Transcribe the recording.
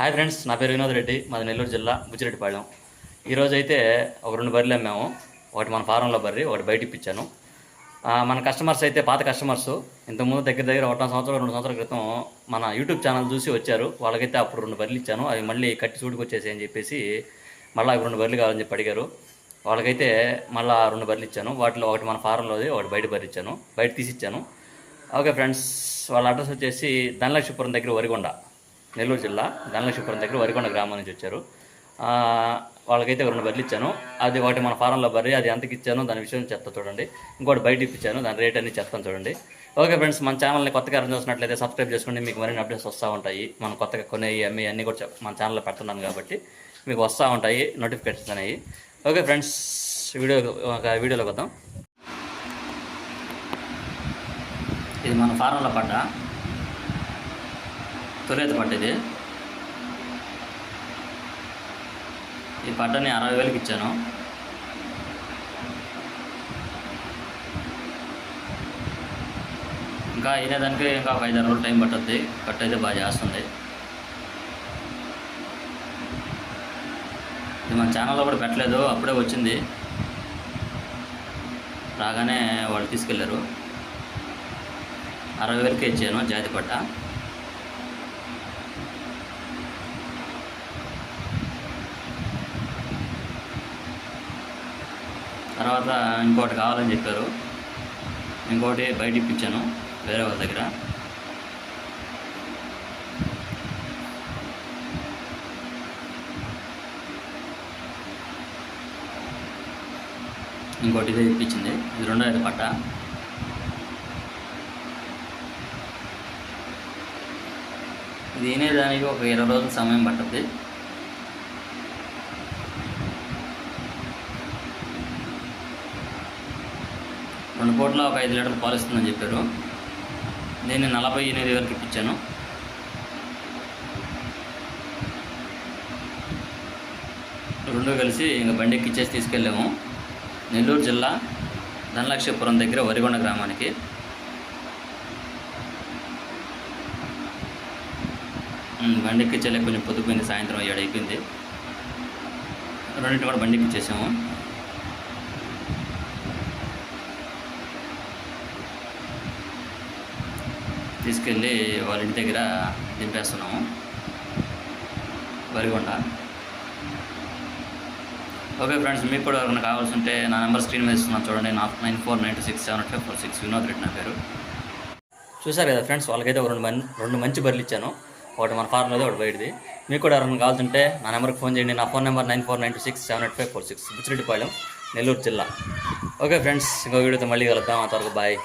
Hi friends నా పేరు వినోద్ రెడ్డి మాది నెల్లూరు జిల్లా బుచ్చిరెడ్డిపాళెం ఈరోజు అయితే ఒక రెండు బర్రెలు అమ్మాము. ఒకటి మన ఫారంలో బర్రి ఒకటి బయట ఇప్పించాను. మన కస్టమర్స్ అయితే పాత కస్టమర్స్ ఇంతకుముందు దగ్గర దగ్గర ఒకటో సంవత్సరం రెండు సంవత్సరాల క్రితం మన యూట్యూబ్ ఛానల్ చూసి వచ్చారు. వాళ్ళకైతే అప్పుడు రెండు బర్రెలు ఇచ్చాను. అవి మళ్ళీ కట్టి చూడుకొచ్చేసి అని చెప్పేసి మళ్ళీ అవి రెండు బర్రెలు కావాలని చెప్పి అడిగారు. వాళ్ళకైతే మళ్ళీ రెండు బర్రెలు ఇచ్చాను. వాటిలో ఒకటి మన ఫారంలోది ఒకటి బయట బర్రె ఇచ్చాను. బయట తీసి ఇచ్చాను ఓకే ఫ్రెండ్స్ వాళ్ళ అడ్రస్ వచ్చేసి ధనలక్ష్మీపురం దగ్గర వరిగొండ. నెల్లూరు జిల్లా ధనలక్ష్మీపురం దగ్గర వరికొండ గ్రామం నుంచి వచ్చారు. వాళ్ళకైతే రెండు బర్రెలు ఇచ్చాను. అది ఒకటి మన ఫారంలో బర్రె అది ఎంతకి ఇచ్చాను దాని విషయం చెప్తా చూడండి. ఇంకోటి బయట ఇప్పించాను దాని రేట్ అన్ని చెప్తాను చూడండి. ఓకే ఫ్రెండ్స్ మన ఛానల్ని కొత్తగా అర్థం చూసినట్లయితే సబ్స్క్రైబ్ చేసుకోండి. మీకు మరిన్ని అప్డేట్స్ వస్తూ ఉంటాయి. మనం కొత్తగా కొనేవి అమ్మి అన్నీ కూడా మన ఛానల్లో పెడుతున్నాను కాబట్టి మీకు వస్తూ ఉంటాయి నోటిఫికేషన్స్ అనేవి. ఓకే ఫ్రెండ్స్ వీడియో ఒక వీడియోలోకి వద్దాం. ఇది మన ఫారంలో పడ్డా తొలేత పడ్డ ఇది ఈ పట్టని అరవై వేలకి ఇచ్చాను. ఇంకా అయినదానికి ఇంకా ఒక ఐదారు రోజులు టైం పట్టుద్ది. కట్ అయితే బాగా చేస్తుంది. ఇది మన ఛానల్లో కూడా పెట్టలేదు. అప్పుడే వచ్చింది. రాగానే వాళ్ళు తీసుకెళ్ళారు అరవై వేలకే ఇచ్చాను జాతి పట్ట తర్వాత ఇంకోటి కావాలని చెప్పారు. ఇంకోటి బయట ఇప్పించాను వేరే వాళ్ళ దగ్గర. ఇంకోటి ఇదే ఇప్పించింది. ఇది రెండో ఐదు పట్ట. ఇది వినేదానికి ఒక ఇరవై రోజుల సమయం పట్టద్ది. రెండు పూట్ల ఒక ఐదు లీటర్లు పాలు ఇస్తుందని చెప్పారు. నేను నలభై ఎనిమిది వరకు ఇప్పించాను. రెండు కలిసి ఇంకా బండి ఎక్కిచ్చేసి తీసుకెళ్ళాము. నెల్లూరు జిల్లా ధనలక్ష్మీపురం దగ్గర వరిగొండ గ్రామానికి. బండి ఎక్కించలే కొంచెం పొద్దుపోయింది సాయంత్రం ఏడు అయిపోయింది. రెండింటి కూడా బండి ఎక్కిచ్చేసాము తీసుకెళ్ళి వాళ్ళ ఇంటి దగ్గర దింపేస్తున్నాము వరిగొండ. ఓకే ఫ్రెండ్స్ మీకు కూడా ఎవరైనా కావాల్సి ఉంటే నా నెంబర్ స్క్రీన్ మీద ఇస్తున్నాను. చూడండి నా nine four nine two six seven five four six Vinod Reddy నా పేరు. చూసారు కదా ఫ్రెండ్స్ వాళ్ళకైతే ఒక రెండు మన్ రెండు మంచి బర్లు ఇచ్చాను. ఒకటి మన ఫార్మ్లో ఒకటి బయటది. మీకు కూడా ఎవరైనా కావాల్సింటే నా నెంబర్కి ఫోన్ చేయండి. నా phone number nine four nine two six seven eight five four six. Buchireddypalem Nellore జిల్లా. ఓకే ఫ్రెండ్స్ ఇంకో వీడియోతో మళ్ళీ కలుద్దాం. ఆ తర్వాత బాయ్.